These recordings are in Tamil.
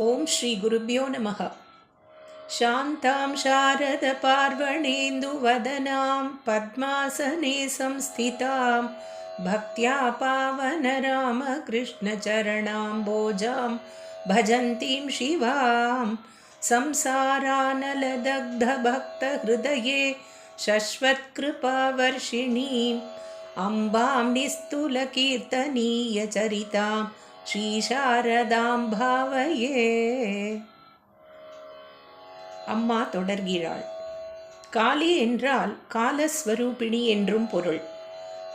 ॐ श्रीगुरुभ्यो नमः. शान्तां शारदपार्वणेन्दुवदनां पद्मासने संस्थितां भक्त्या पावनरामकृष्णचरणाम्बोजां भजन्तीं शिवां संसारानलदग्धभक्तहृदये शश्वत्कृपावर्षिणीम् अम्बां निस्तुलकीर्तनीयचरितां ஸ்ரீசாரதாம்பாவையே. அம்மா தொடர்கிறாள். காளி என்றால் காலஸ்வரூபிணி என்றும் பொருள்.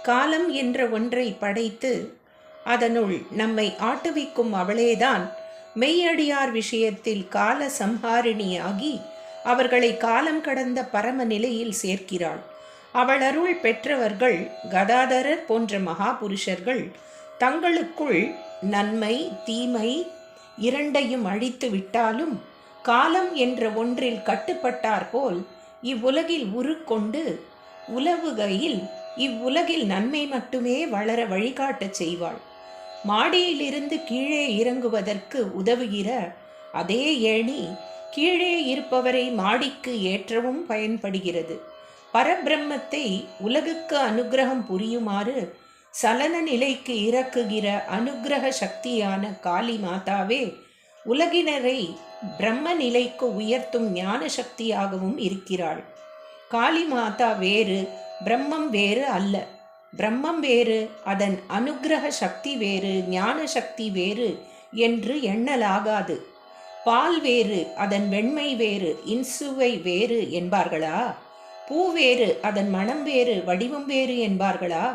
காலம் என்ற ஒன்றை படைத்து அதனுள் நம்மை ஆட்டுவிக்கும் அவளேதான் மெய்யடியார் விஷயத்தில் கால சம்ஹாரிணியாகி அவர்களை காலம் கடந்த பரம நிலையில் சேர்க்கிறாள். அவள் அருள் பெற்றவர்கள் கதாதரர் போன்ற மகாபுருஷர்கள் தங்களுக்குள் நன்மை தீமை இரண்டையும் அழித்து விட்டாலும் காலம் என்ற ஒன்றில் கட்டுப்பட்டார் போல் இவ்வுலகில் உருக்கொண்டு உலவுகையில் இவ்வுலகில் நன்மை மட்டுமே வளர வழிகாட்டச் செய்வாள். மாடியிலிருந்து கீழே இறங்குவதற்கு உதவுகிற அதே ஏணி கீழே இருப்பவரை மாடிக்கு ஏற்றவும் பயன்படுகிறது. பரபிரம்மத்தை உலகுக்கு அனுகிரகம் புரியுமாறு சலன நிலைக்கு இறக்குகிற அனுகிரக சக்தியான காளி மாதாவே உலகினரை பிரம்ம நிலைக்கு உயர்த்தும் ஞான சக்தியாகவும் இருக்கிறாள். காளி மாதா வேறு பிரம்மம் வேறு அல்ல. பிரம்மம் வேறு அதன் அனுகிரக சக்தி வேறு ஞான சக்தி வேறு என்று எண்ணலாகாது. பால் வேறு அதன் வெண்மை வேறு இன்சுவை வேறு என்பார்களா? பூ வேறு அதன் மனம் வேறு வடிவம் வேறு என்பார்களா?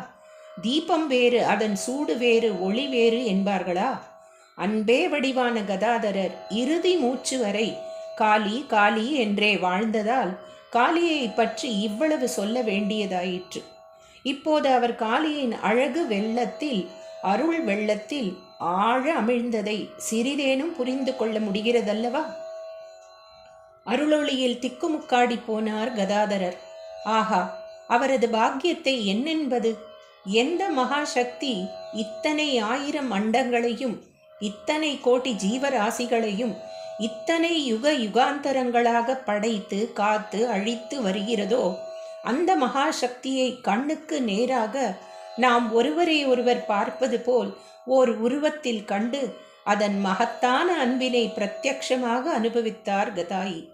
தீபம் வேறு அதன் சூடு வேறு ஒளி வேறு என்பார்களா? அன்பே வடிவான கதாதரர் இறுதி மூச்சு வரை காளி காளி என்றே வாழ்ந்ததால் காளியை பற்றி இவ்வளவு சொல்ல வேண்டியதாயிற்று. இப்போது அவர் காளியின் அழகு வெள்ளத்தில் அருள் வெள்ளத்தில் ஆழ அமிழ்ந்ததை சிறிதேனும் புரிந்து கொள்ள முடிகிறதல்லவா? அருளொளியில் திக்குமுக்காடி போனார் கதாதரர். ஆஹா அவரது பாக்கியத்தை என்னென்பது? எந்த மகாசக்தி இத்தனை ஆயிரம் அண்டங்களையும் இத்தனை கோடி ஜீவராசிகளையும் இத்தனை யுக யுகாந்தரங்களாக படைத்து காத்து அழித்து வருகிறதோ அந்த மகாசக்தியை கண்ணுக்கு நேராக நாம் ஒருவரை ஒருவர் பார்ப்பது போல் ஓர் உருவத்தில் கண்டு அதன் மகத்தான அன்பினை பிரத்யக்ஷமாக அனுபவித்தார் கதாயி.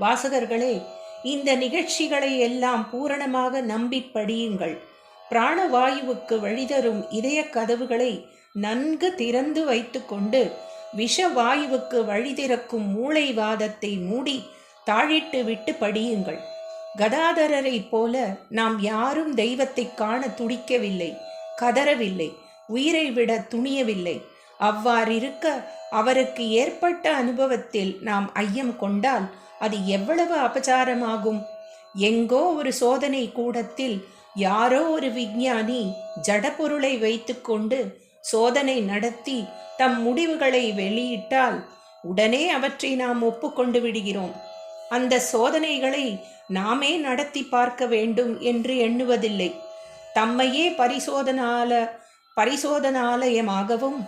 வாசகர்களே இந்த நிகழ்ச்சிகளை எல்லாம் பூரணமாக நம்பி படியுங்கள். பிராணவாயுவுக்கு வழிதரும் இதய கதவுகளை நன்கு திறந்து வைத்துக்கொண்டு விஷவாயுவுக்கு வழி திறக்கும் மூளைவாதத்தை மூடி தாழிட்டு விட்டு படியுங்கள். கதாதரரை போல நாம் யாரும் தெய்வத்தை காண துடிக்கவில்லை கதறவில்லை உயிரை விட துணியவில்லை. அவ்வாறிருக்க அவருக்கு ஏற்பட்ட அனுபவத்தில் நாம் ஐயம் கொண்டால் அது எவ்வளவு அபச்சாரமாகும்? எங்கோ ஒரு சோதனை கூடத்தில் யாரோ ஒரு விஞ்ஞானி ஜடப்பொருளை வைத்துக்கொண்டு சோதனை நடத்தி தம் முடிவுகளை வெளியிட்டால் உடனே அவற்றை நாம் ஒப்புக்கொண்டு விடுகிறோம். அந்த சோதனைகளை நாமே நடத்தி பார்க்க வேண்டும் என்று எண்ணுவதில்லை. தம்மையே பரிசோதனால பரிசோதனாலயமாகவும்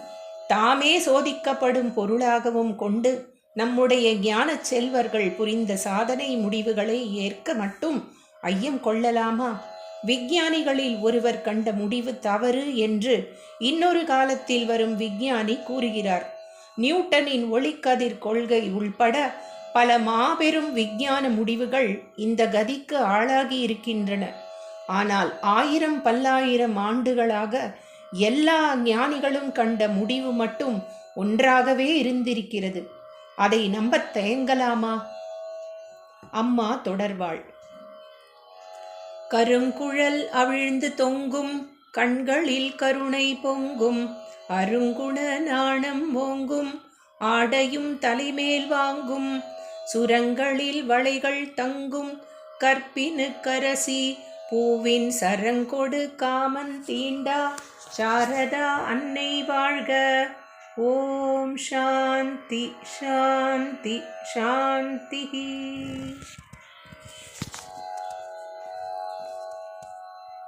தாமே சோதிக்கப்படும் பொருளாகவும் கொண்டு நம்முடைய ஞான செல்வர்கள் புரிந்த சாதனை முடிவுகளை ஏற்க மட்டும் ஐயம் கொள்ளலாமா? விஞ்ஞானிகளில் ஒருவர் கண்ட முடிவு தவறு என்று இன்னொரு காலத்தில் வரும் விஞ்ஞானி கூறுகிறார். நியூட்டனின் ஒளிக்கதிர் கொள்கை உள்பட பல மாபெரும் விஞ்ஞான முடிவுகள் இந்த கதிக்கு ஆளாகி இருக்கின்றன. ஆனால் ஆயிரம் பல்லாயிரம் ஆண்டுகளாக எல்லா ஞானிகளும் கண்ட முடிவு மட்டும் ஒன்றாகவே இருந்திருக்கிறது. அதை நம்பத் தயங்கலாமா? அம்மா தொடர்வாள். கருங்குழல் அவிழ்ந்து தொங்கும் கண்களில் கருணை பொங்கும் அருங்குண நாணம் ஓங்கும் ஆடையும் தலைமேல் வாங்கும் சுரங்களில் வளைகள் தங்கும் கற்பினு கரசி பூவின் சரங்கொடு காமன் தீண்டா சாரதா அன்னை வாழ்க. ஓம் சாந்தி சாந்தி சாந்தி.